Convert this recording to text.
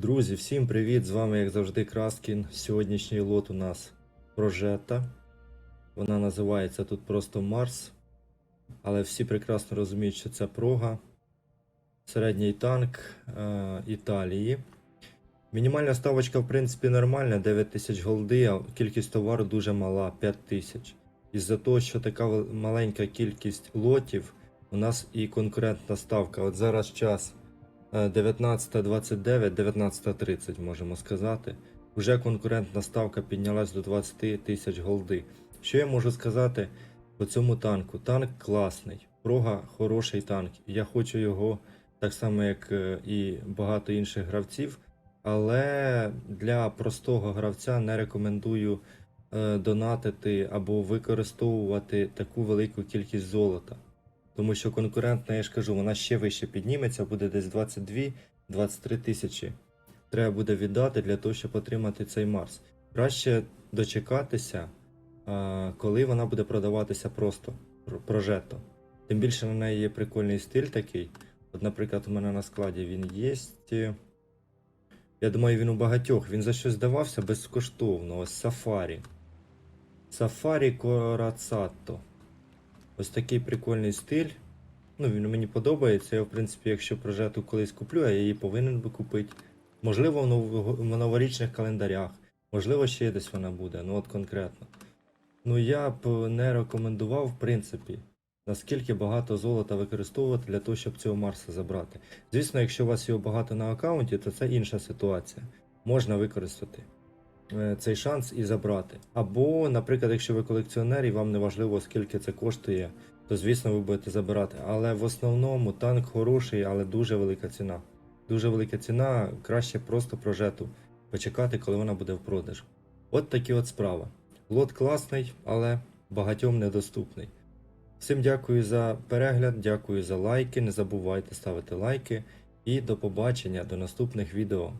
Друзі, всім привіт! З вами, як завжди, Краскін. Сьогоднішній лот у нас прожета. Вона називається тут просто Марс. Але всі прекрасно розуміють, що це прога. Середній танк е, Італії. Мінімальна ставочка, в принципі, нормальна, 9 тисяч голди, а кількість товару дуже мала 5 тисяч. Із-за того, що така маленька кількість лотів, у нас і конкурентна ставка. От зараз час 19.29, 19.30 можемо сказати. Уже конкурентна ставка піднялась до 20 тисяч голди. Що я можу сказати по цьому танку? Танк класний, прога хороший танк. Я хочу його так само, як е, і багато інших гравців. Але для простого гравця не рекомендую е, донатити або використовувати таку велику кількість золота. Тому що конкурентна, я ж кажу, вона ще вище підніметься, буде десь 22-23 тисячі. Треба буде віддати для того, щоб отримати цей Марс. Краще дочекатися, коли вона буде продаватися просто про- прожето. Тим більше на неї є прикольний стиль такий. От, наприклад, у мене на складі він є. Я думаю, він у багатьох. Він за щось здавався безкоштовно. Ось Сафарі. Сафарі Корацато. Ось такий прикольний стиль. Ну, він мені подобається. Я, в принципі, якщо прожету колись куплю, я її повинен би купити. Можливо, в новорічних календарях. Можливо, ще десь вона буде, ну от конкретно. Ну я б не рекомендував, в принципі, наскільки багато золота використовувати для того, щоб цього Марса забрати. Звісно, якщо у вас його багато на аккаунті, то це інша ситуація. Можна використати цей шанс і забрати. Або, наприклад, якщо ви колекціонер і вам не важливо, скільки це коштує, то звісно ви будете забирати. Але в основному танк хороший, але дуже велика ціна. Дуже велика ціна, краще просто прожету почекати, коли вона буде в продаж. От такі от справи. Лот класний, але багатьом недоступний. Всім дякую за перегляд, дякую за лайки. Не забувайте ставити лайки. І до побачення до наступних відео.